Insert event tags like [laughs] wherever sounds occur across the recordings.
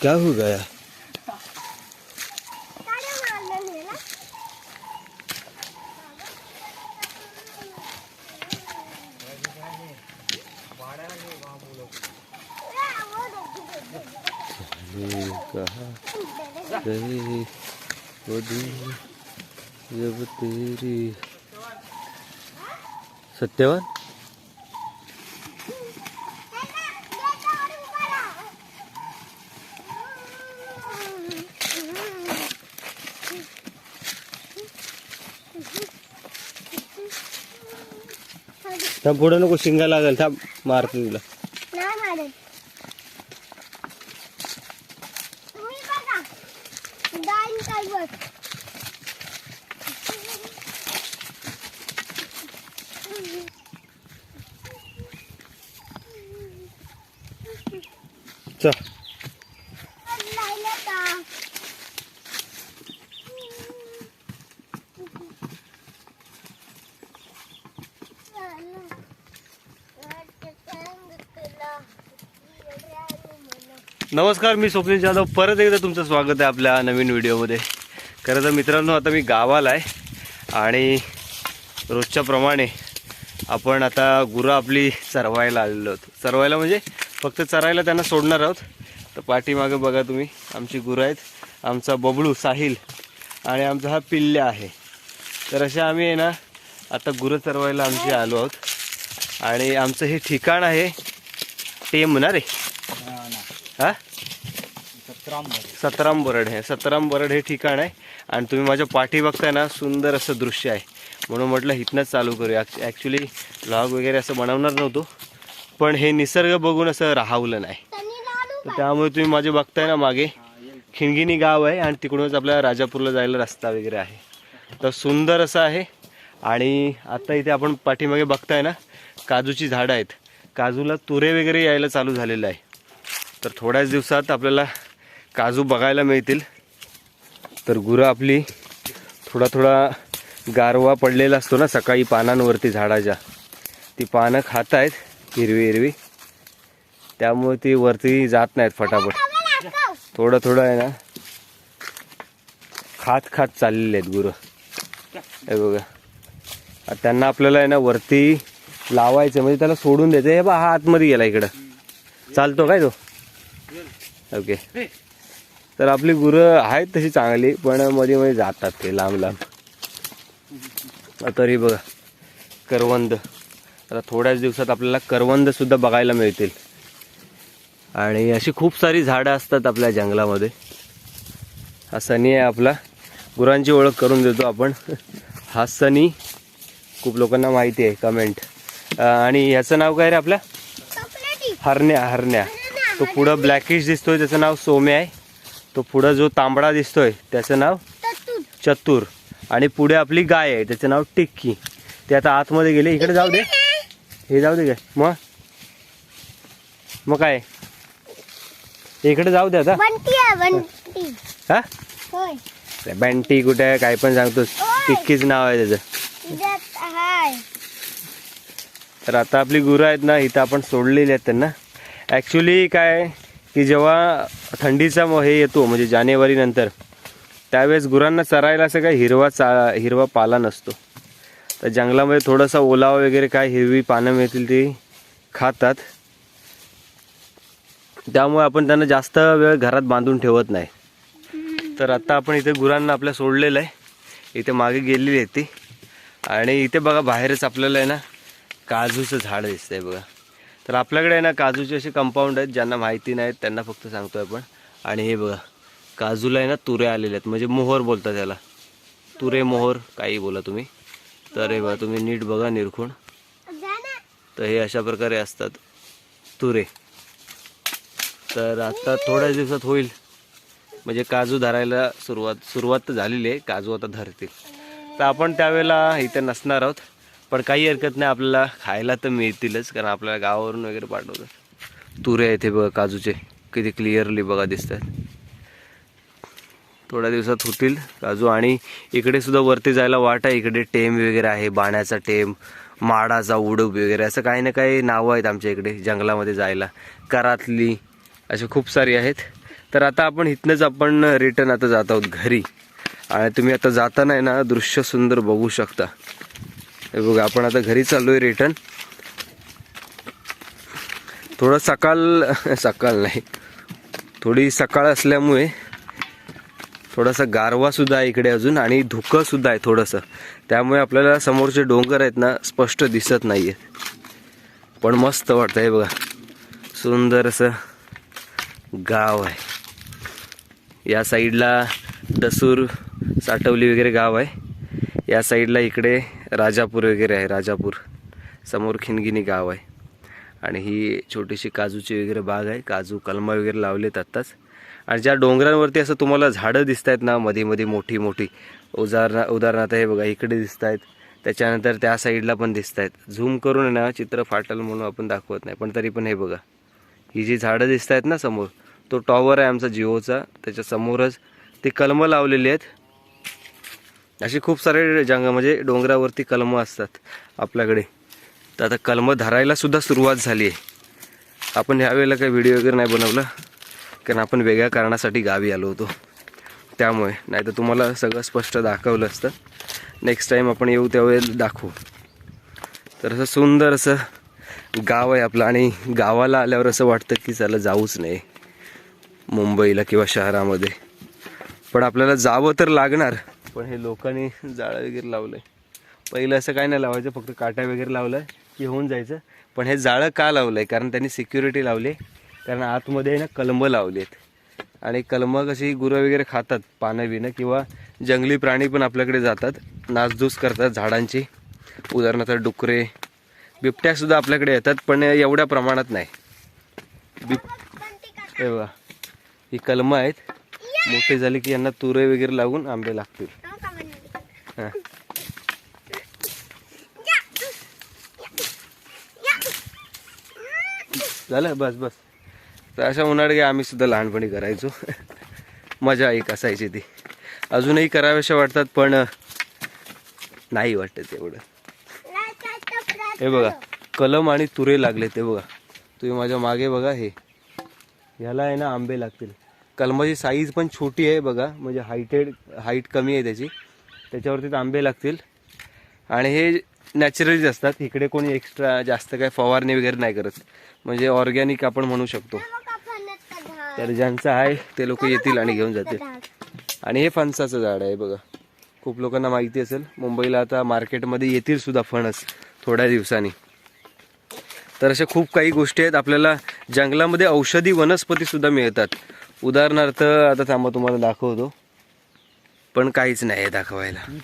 क्या हो गया? कहा वो दिन जब तेरी सत्यवान? थांब पुढे नको शिंगा लागेल थांब मारतो तुला. नाही मारत तुम्ही बघा डाईन टाईवर चल लायला का नमस्कार मी स्वप्नील जाधव. परत एकदा तुमचं स्वागत आहे आपल्या नवीन व्हिडिओमध्ये. खरं तर मित्रांनो आता मी गावाला आहे आणि रोजच्याप्रमाणे आपण आता गुरं आपली चरवायला आलेलो आहोत. चरवायला म्हणजे फक्त चरायला त्यांना सोडणार आहोत. तर पाठीमागे बघा तुम्ही आमची गुरं आहेत. आमचा बबळू साहिल आणि आमचा हा पिल्ल्या आहे. तर अशा आम्ही आहे ना आता गुरं चरवायला आमची आलो आहोत. आणि आमचं हे ठिकाण आहे टेम ना रे? हा? सतराम बरड हे सतराम बरड हे ठिकाण आहे. आणि तुम्ही माझ्या पाठी बघताय ना सुंदर असं दृश्य आहे. म्हणून म्हटलं इथनंच चालू करूया. ॲक्च्युली व्लॉग वगैरे असं बनवणार नव्हतो. पण हे निसर्ग बघून असं राहावलं नाही. तर त्यामुळे तुम्ही माझे बघताय ना मागे. खिणगिनी गाव आहे आणि तिकडूनच आपल्याला राजापूरला जायला रस्ता वगैरे आहे. तर सुंदर असं आहे. आणि आता इथे आपण पाठीमागे बघताय ना काजूची झाडं आहेत. काजूला तुरे वगैरे यायला चालू झालेलं आहे. तर थोड्याच दिवसात आपल्याला काजू बघायला मिळतील. तर गुरं आपली थोडा थोडा गारवा पडलेला असतो ना सकाळी पानांवरती झाडाच्या. ती पानं खात आहेत हिरवी हिरवी. त्यामुळे ती वरती जात नाहीत फटाफट. थोडं थोडं आहे ना. खात खात चाललेले आहेत गुरं. हे बघा. त्यांना आपल्याला आहे ना वरती लावायचं म्हणजे त्याला सोडून द्यायचं हे बा हा आतमध्ये गेला इकडं. चालतो काय तो? ओके. तर आपली गुरं आहेत तशी चांगली पण मध्ये मध्ये जातात ते लांब लांब. तरी बघा करवंद. आता थोड्याच दिवसात आपल्याला करवंद सुद्धा बघायला मिळतील. आणि अशी खूप सारी झाडं असतात आपल्या जंगलामध्ये. हा सनी आहे आपला. गुरांची ओळख करून देतो आपण. हा सनी खूप लोकांना माहिती आहे कमेंट आणि ह्याचं नाव काय रे आपल्या हरण्या हरण्या. तो पुढं ब्लॅकिश दिसतोय त्याचं नाव सोम्या आहे. तो पुढं जो तांबडा दिसतोय त्याचं नाव चतुर. आणि पुढे आपली गाय आहे त्याचं नाव टिक्की. ते आता आतमध्ये गेले. इकडे जाऊ दे. हे जाऊ दे काय मग? मग काय? इकडे जाऊ दे आता. हा? बँटी कुठे आहे? काय पण सांगतोस. टिक्कीच नाव आहे त्याचं. तर आता आपली गुरं आहेत ना इथं आपण सोडलेली आहेत त्यांना. ॲक्च्युली काय की जेव्हा थंडीचा म- हे येतो म्हणजे जानेवारीनंतर त्यावेळेस गुरांना चरायला असं काय हिरवा चा हिरवा पाला नसतो. तर जंगलामध्ये थोडासा ओलावा वगैरे काय हिरवी पानं मिळतील ती खातात. त्यामुळे आपण त्यांना जास्त वेळ घरात बांधून ठेवत नाही. तर आत्ता आपण इथे गुरांना आपल्या सोडलेलं आहे. इथे मागे गेलेली आहे ती. आणि इथे बघा बाहेरच आपल्याला आहे ना काजूचं झाड दिसतंय बघा. तर आपल्याकडे आहे ना काजूचे असे कंपाऊंड आहेत ज्यांना माहिती नाहीत त्यांना फक्त सांगतोय आपण. आणि हे बघा काजूला आहे ना तुरे आलेले आहेत म्हणजे मोहर बोलता त्याला तुरे मोहर काही बोला तुम्ही. तर हे बघा तुम्ही नीट बघा निरखून. तर हे अशा प्रकारे असतात तुरे. तर आता थोड्याच दिवसात होईल. म्हणजे काजू धरायला सुरुवात सुरुवात झालेली आहे काजू आता धरतील. तर आपण त्यावेळेला इथे नसणार आहोत. पण काही हरकत नाही आपल्याला खायला तर मिळतीलच कारण आपल्याला गावावरून वगैरे पाठवतात. तुरे आहेत हे बघा काजूचे. किती क्लिअरली बघा दिसतात. थोड्या दिवसात होतील काजू आणि इकडे सुद्धा वरती जायला वाट आहे. इकडे टेम वगैरे आहे बाण्याचा टेम माडाचा उडूप वगैरे असं काही ना काही नावं आहेत आमच्या इकडे जंगलामध्ये जायला. करातली असे खूप सारी आहेत. तर आता आपण इथनंच आपण रिटर्न आता जात आहोत घरी. आणि तुम्ही आता जाताना आहे ना दृश्य सुंदर बघू शकता. हे बघा आपण आता घरी चाललो आहे रिटर्न थोडं सकाळ सकाळ नाही थोडी सकाळ असल्यामुळे थोडासा गारवासुद्धा आहे इकडे अजून आणि धुकंसुद्धा आहे थोडंसं. त्यामुळे आपल्याला समोरचे डोंगर आहेत ना स्पष्ट दिसत नाही आहेत पण मस्त वाटतं हे बघा. सुंदर असं गाव आहे. या साईडला दसूर साठवली वगैरे गाव आहे. या साईडला इकडे राजापूर वगैरे आहे राजापूर. समोर खिनगिनी गाव आहे. आणि ही छोटीशी काजूची वगैरे बाग आहे. काजू कलमा वगैरे लावलेत आत्ताच. आणि ज्या डोंगरांवरती असं तुम्हाला झाडं दिसत आहेत ना मध्ये मध्ये मोठी मोठी उदाहरणा उदाहरणार्थ हे बघा इकडे दिसत आहेत त्याच्यानंतर त्या साईडला पण दिसत आहेत झूम करून आहे ना चित्र फाटल म्हणून आपण दाखवत नाही पण तरी पण हे बघा. ही जी झाडं दिसत आहेत ना समोर तो टॉवर आहे आमचा जिओचा. त्याच्यासमोरच ती कलमं लावलेली आहेत. असे खूप सारे जंग म्हणजे डोंगरावरती कलमं असतात आपल्याकडे. तर आता कलमं धरायला सुद्धा सुरुवात झाली आहे. आपण ह्यावेळेला काही व्हिडिओ वगैरे नाही बनवला कारण आपण वेगळ्या कारणासाठी गावी आलो होतो. त्यामुळे नाही तर तुम्हाला सगळं स्पष्ट दाखवलं असतं. नेक्स्ट टाईम आपण येऊ त्यावेळेला दाखवू. तर असं सुंदर असं गाव आहे आपलं आणि गावाला आल्यावर असं वाटतं की चला जाऊच नाही मुंबईला किंवा शहरामध्ये. पण आपल्याला जावं तर लागणार. पण हे लोकांनी जाळं वगैरे लावलं आहे पहिलं असं काय नाही लावायचं फक्त काट्या वगैरे लावलं की होऊन जायचं. पण हे जाळं का लावलं आहे कारण त्यांनी सिक्युरिटी लावली. कारण आतमध्ये आहे ना कलमं लावली आहेत आणि कलमं कशी गुरं वगैरे खातात पानं बिनं किंवा जंगली प्राणी पण आपल्याकडे जातात. नासधूस करतात झाडांची. उदाहरणार्थ डुकरे. बिबट्यासुद्धा आपल्याकडे येतात पण एवढ्या प्रमाणात नाही. बिब हे बघा. ही कलमं आहेत. मोठे झाले की यांना तुरे वगैरे लागून आंबे लागतील. हां झालं? बस बस. तर अशा उन्हाळ्या आम्ही सुद्धा लहानपणी करायचो. मजा एक असायची ती. अजूनही कराव्याशा वाटतात पण नाही वाटत एवढं. हे बघा कलम आणि तुरे लागले ते बघा. तुम्ही माझ्या मागे बघा हे. ह्याला आहे ना आंबे लागतील. कलमाची साईज पण छोटी आहे बघा. म्हणजे हाईटेड हाईट कमी आहे त्याची. त्याच्यावरती आंबे लागतील. आणि हे नॅचरलीच असतात. इकडे कोणी एक्स्ट्रा जास्त काय फवारणी वगैरे नाही करत. म्हणजे ऑर्गॅनिक आपण म्हणू शकतो. तर ज्यांचं आहे ते लोक येतील आणि घेऊन जातील. आणि हे फणसाचं झाड आहे बघा. खूप लोकांना माहिती असेल. मुंबईला आता मार्केटमध्ये येतील सुद्धा फणस थोड्या दिवसांनी. तर अशा खूप काही गोष्टी आहेत. आपल्याला जंगलामध्ये औषधी वनस्पती सुद्धा मिळतात. उदाहरणार्थ आता थांबा तुम्हाला दाखवतो. पण काहीच नाही आहे दाखवायला.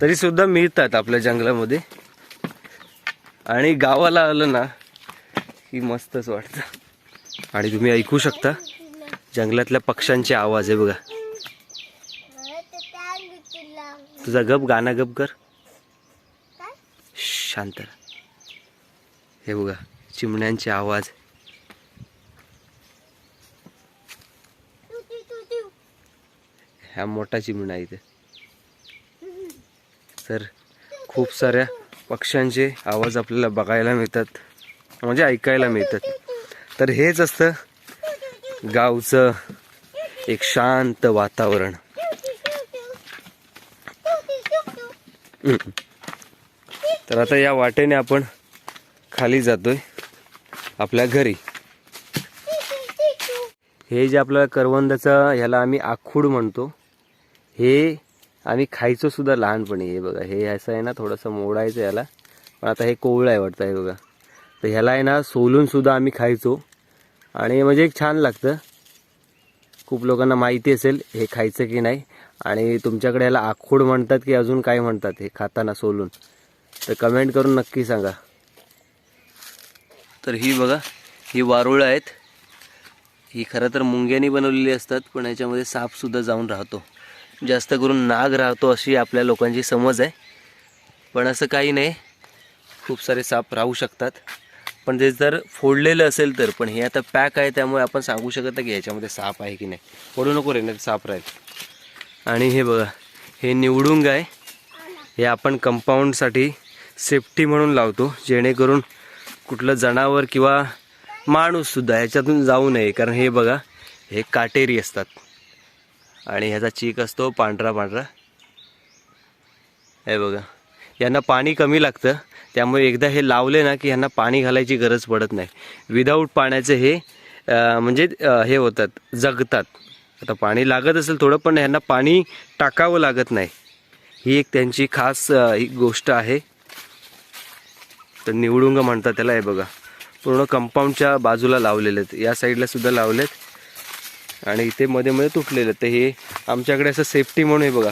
तरी सुद्धा मिळतात आपल्या जंगलामध्ये. आणि गावाला आलं ना की मस्तच वाटतं. आणि तुम्ही ऐकू शकता जंगलातल्या पक्ष्यांचे आवाज आहे बघा. तुझा गप गाणं गप कर. शांत. हे बघा चिमण्यांचे आवाज. ह्या मोठा चिमणा आहे इथे. तर खूप साऱ्या पक्ष्यांचे आवाज आपल्याला बघायला मिळतात म्हणजे ऐकायला मिळतात. तर हेच असतं गावचं एक शांत वातावरण. तर आता या वाटेने आपण खाली जातोय आपल्या घरी. हे जे आपल्याला करवंदाचं ह्याला आम्ही आखूड म्हणतो. हे आम्ही खायचो सुद्धा लहानपणी हे बघा हे असं आहे ना थोडंसं मोडायचं याला. पण आता हे कोवळं आहे वाटतं हे बघा. तर ह्याला आहे ना सोलूनसुद्धा आम्ही खायचो. आणि म्हणजे एक छान लागतं. खूप लोकांना माहिती असेल हे खायचं की नाही. आणि तुमच्याकडे याला आखूड म्हणतात की अजून काय म्हणतात हे खाताना सोलून. तर कमेंट करून नक्की सांगा. तर ही बघा ही वारुळं आहेत. ही खरं तर मुंग्यानी बनवलेली असतात पण याच्यामध्ये सापसुद्धा जाऊन राहतो. जास्त करून नाग राहतो अशी आपल्या लोकांची समज आहे. पण असं काही नाही. खूप सारे साप राहू शकतात. पण ते जर फोडलेलं असेल तर पण हे आता पॅक आहे त्यामुळे आपण सांगू शकत नाही की याच्यामध्ये साप आहे की नाही. पडू नको रे नाही साप राहील. आणि हे बघा हे निवडुंग आहे हे आपण कंपाऊंडसाठी सेफ्टी म्हणून लावतो जेणेकरून कुठलं जनावर किंवा माणूससुद्धा ह्याच्यातून जाऊ नये. कारण हे बघा हे काटेरी असतात. आणि ह्याचा चीक असतो पांढरा पांढरा. हे बघा. यांना पाणी कमी लागतं. त्यामुळे एकदा हे लावले ना की यांना पाणी घालायची गरज पडत नाही. विदाऊट पाण्याचे हे म्हणजे हे होतात जगतात. आता पाणी लागत असेल थोडं पण ह्यांना पाणी टाकावं लागत नाही. ही एक त्यांची खास ही गोष्ट आहे. तर निवडुंग म्हणतात त्याला हे बघा. पूर्ण कंपाऊंडच्या बाजूला लावलेले आहेत. या साईडला सुद्धा लावलेत. आणि इथे मध्ये मध्ये तुटलेलं तर हे आमच्याकडे असं सेफ्टी म्हणून हे बघा.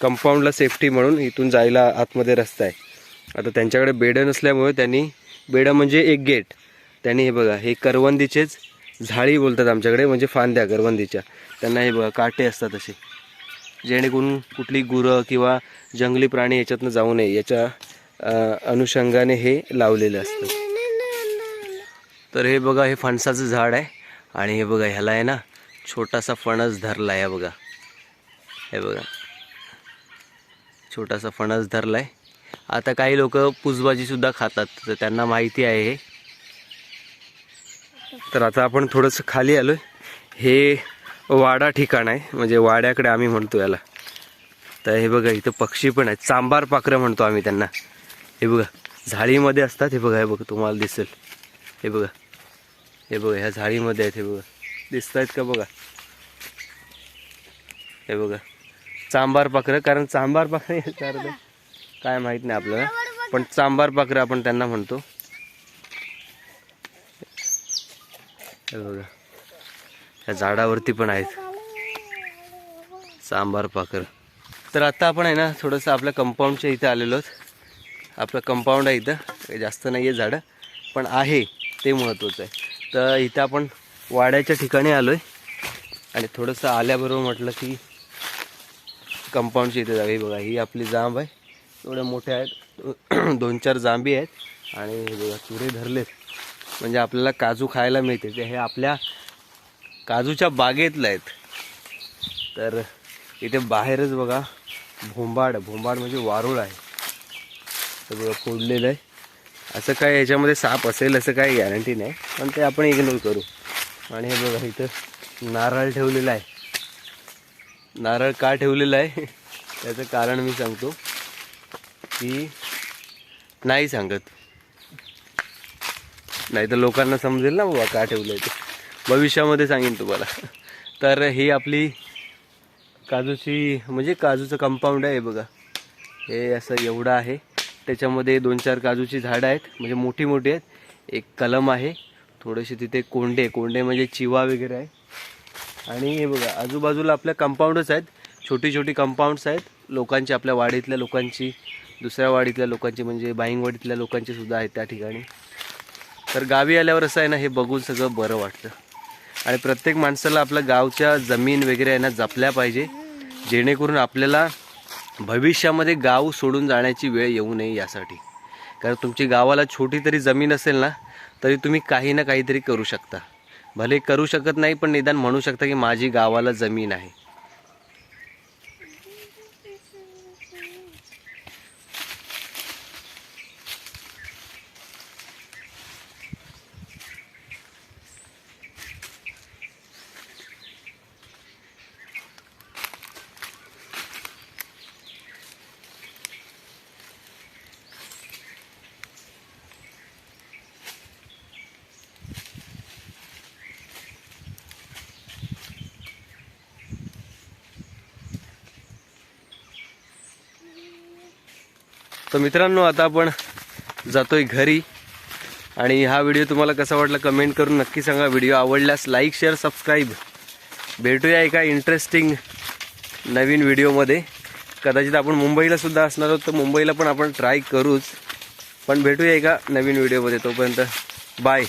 कंपाऊंडला सेफ्टी म्हणून इथून जायला आतमध्ये रस्ता आहे. आता त्यांच्याकडे बेडं नसल्यामुळे त्यांनी बेडं म्हणजे एक गेट. त्यांनी हे बघा हे करवंदीचेच झाळी बोलतात आमच्याकडे म्हणजे फांद्या करवंदीच्या. त्यांना हे बघा काटे असतात असे. जेणेकरून कुठली गुरं किंवा जंगली प्राणी याच्यातनं जाऊ नये. याच्या अनुषंगाने हे लावलेलं असतं. तर हे बघा हे फणसाचं झाड आहे. आणि हे बघा ह्याला आहे ना छोटासा फणस धरला आहे बघा. हे बघा. छोटासा फणस धरला आहे आता काही लोक पुसबाजीसुद्धा खातात तर त्यांना माहिती आहे हे. तर आता आपण थोडंसं खाली आलो हे वाडा ठिकाण आहे म्हणजे वाड्याकडे आम्ही म्हणतो याला. तर हे बघा इथं पक्षी पण आहेत. चांबार पाखरं म्हणतो आम्ही त्यांना. हे बघा झाडीमध्ये असतात हे बघा हे बघा तुम्हाला दिसेल. हे बघा. हे बघा ह्या झाडीमध्ये आहेत हे बघा. दिसत आहेत का बघा? हे बघा. चांबार पाखरं कारण चांबार पाखरं याचा काय माहीत नाही आपल्याला. पण चांबार पाखरं आपण त्यांना म्हणतो. हे बघा. ह्या झाडावरती पण आहेत. चांबार पाखरं. तर आता आपण आहे ना थोडंसं आपल्या कंपाऊंडच्या इथं आलेलो आहोत. आपलं कंपाऊंड आहे इथं. काही जास्त नाही आहे झाडं. पण आहे ते महत्त्वाचं आहे. तर इथं आपण वाड्याच्या ठिकाणी आलो आहे आणि थोडंसं आल्याबरोबर म्हटलं की कंपाऊंडची इथे जागा बघा ही आपली जांब आहे. एवढ्या मोठ्या आहेत. [clears throat] दोन चार जांबी आहेत. आणि हे बघा चुरे धरलेत. म्हणजे आपल्याला काजू खायला मिळते. ते हे आपल्या काजूच्या बागेतलं आहेत. तर इथे बाहेरच बघा भोंबाड. भोंबाड म्हणजे वारुळ आहे. तर बघा फोडलेलं आहे. असं काय याच्यामध्ये साप असेल असं काही गॅरंटी नाही. पण ते आपण इग्नोर करू. आणि हे बघा इथं नारळ ठेवलेला आहे. नारळ का ठेवलेला आहे? [laughs] त्याचं कारण मी सांगतो. की नाही सांगत. नाही तर लोकांना समजेल ना बाबा का ठेवलं आहे ते. भविष्यामध्ये सांगेन तुम्हाला. [laughs] तर ही आपली काजूची म्हणजे काजूचं कंपाऊंड आहे बघा. हे असं एवढं आहे. त्याच्यामध्ये दोन चार काजूची झाडं आहेत. म्हणजे मोठी मोठी आहेत. एक कलम आहे. थोडेसे तिथे कोंडे कोंडे म्हणजे चिवा वगैरे आहे. आणि हे बघा आजूबाजूला आपल्या कंपाऊंडच आहेत. छोटी छोटी कंपाऊंड्स आहेत. लोकांची आपल्या वाडीतल्या लोकांची दुसऱ्या वाडीतल्या लोकांची म्हणजे बाईंगवाडीतल्या लोकांची सुद्धा आहेत त्या ठिकाणी. तर गावी आल्यावर असं आहे ना हे बघून सगळं बरं वाटतं. आणि प्रत्येक माणसाला आपल्या गावच्या जमीन वगैरे आहे ना जपल्या पाहिजे. जेणेकरून आपल्याला भविष्यामध्ये गाव सोडून जाण्याची वेळ येऊ नये यासाठी. कारण तुमची गावाला छोटी तरी जमीन असेल ना तरी तुम्ही काही ना काहीतरी करू शकता. भले करू शकत नाही पण निदान म्हणू शकता की माझी गावाला जमीन आहे. तर मित्रांनो आता आपण जातोय घरी. आणि हा व्हिडिओ तुम्हाला कसा वाटला कमेंट करून नक्की सांगा. व्हिडिओ आवडल्यास लाईक शेअर सबस्क्राईब. भेटूया एका इंटरेस्टिंग नवीन व्हिडिओमध्ये. कदाचित आपण मुंबईलासुद्धा असणार आहोत तर मुंबईला पण आपण ट्राय करूच. पण भेटूया एका नवीन व्हिडिओमध्ये. तोपर्यंत बाय